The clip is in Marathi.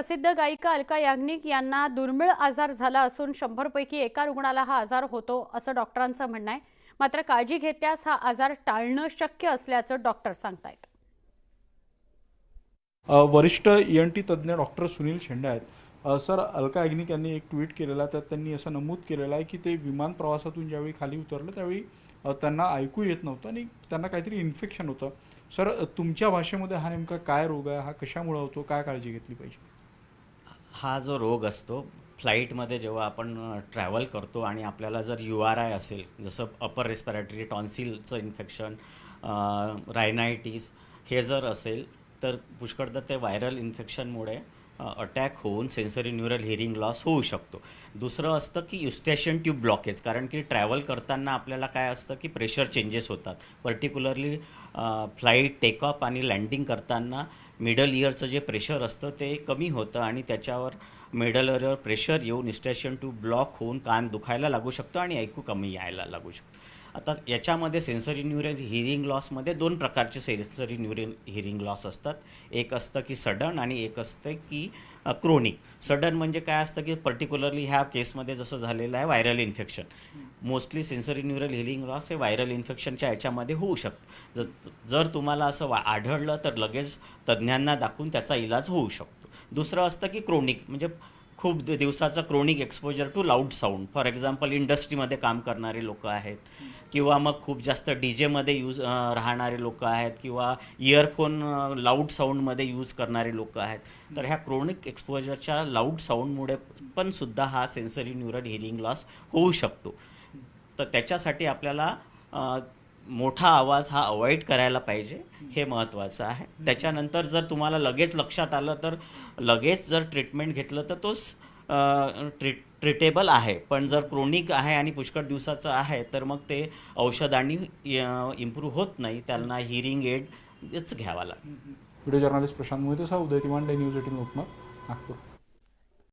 प्रसिद्ध गायिका अलका याग्निक यांना दुर्मिळ आजार झाला असून शंभरपैकी एका रुग्णाला हा आजार होतो असं डॉक्टरांचं म्हणणं आहे. मात्र काळजी घेतल्यास हा आजार टाळणं शक्य असल्याचं डॉक्टर सांगतायत. वरिष्ठ ई एन टी तज्ज्ञ डॉक्टर सुनील शेंडे आहेत. सर अलका याग्निक यांनी एक ट्विट केलेला त्यात त्यांनी असं नमूद केलेलं आहे की ते विमान प्रवासातून ज्यावेळी खाली उतरलं त्यावेळी त्यांना ऐकू येत नव्हतं आणि त्यांना काहीतरी इन्फेक्शन होतं. सर तुमच्या भाषेमध्ये हा नेमका काय रोग आहे? हा कशामुळे होतो? काय काळजी घेतली पाहिजे? हा जो रोग असतो फ्लाईटमध्ये जेव्हा आपण ट्रॅव्हल करतो आणि आपल्याला जर यू आर आय असेल जसं अपर रेस्पिरेटरी टॉन्सिलचं इन्फेक्शन रायनायटिस हे जर असेल तर पुष्कळदा ते व्हायरल इन्फेक्शनमुळे अटॅक होऊन सेन्सरी न्यूरल हिअरिंग लॉस होऊ शकतो. दुसरं असतं की युस्टेशन ट्यूब ब्लॉकेज कारण की ट्रॅव्हल करताना आपल्याला काय असतं की प्रेशर चेंजेस होतात. पर्टिक्युलरली फ्लाईट टेकऑफ आणि लँडिंग करताना मिडल इयरचं जे प्रेशर असतं ते कमी होतं आणि त्याच्यावर मिडल इयरवर प्रेशर येऊन इस्टेशन टू ब्लॉक होऊन कान दुखायला लागू शकतो आणि ऐकू कमी यायला लागू शकतो. आता याच्यामध्ये सेन्सरी न्यूरल हिअरिंग लॉसमध्ये दोन प्रकारचे सेन्सरी न्यूरल हिअरिंग लॉस असतात. एक असतं की सडन आणि एक असतं की क्रोनिक सडन म्हणजे काय असतं की पर्टिक्युलरली ह्या केसमध्ये जसं झालेलं आहे viral infection mostly sensory neural hearing loss हे व्हायरल इन्फेक्शनच्या याच्यामध्ये होऊ शकतं. जर जर तुम्हाला असं वा आढळलं तर लगेच तज्ज्ञांना दाखवून त्याचा इलाज होऊ शकतो. दुसरं असतं की क्रोनिक म्हणजे खूप दिवसाचं chronic exposure to loud sound for example इंडस्ट्रीमध्ये काम करणारे लोक आहेत किंवा मग खूप जास्त डी जेमध्ये यूज राहणारे लोक आहेत किंवा इयरफोन लाऊड साऊंडमध्ये यूज करणारे लोक आहेत. तर ह्या क्रोनिक एक्सपोजरच्या लाऊड साऊंडमुळे पण सुद्धा हा सेन्सरी न्यूरल हिअरिंग लॉस होऊ शकतो. तर त्याच्यासाठी आपल्याला मोठा आवाज हा अवॉइड करायला पाहिजे हे महत्त्वाचं आहे. त्याच्यानंतर जर तुम्हाला लगेच लक्षात आलं तर लगेच जर ट्रीटमेंट घेतलं तर तोच ट्रीट ट्रीटेबल आहे. पण जर क्रोनिक आहे आणि पुष्कळ दिवसाचं आहे तर मग ते औषधांनी इम्प्रूव्ह होत नाही. त्यांना हिअरिंग एडच घ्यावा लागेल व्हिडिओ जर्नलिस्ट प्रशांत मोहिते सह उदय तिवांडे न्यूज एटीन लोकमत नागपूर.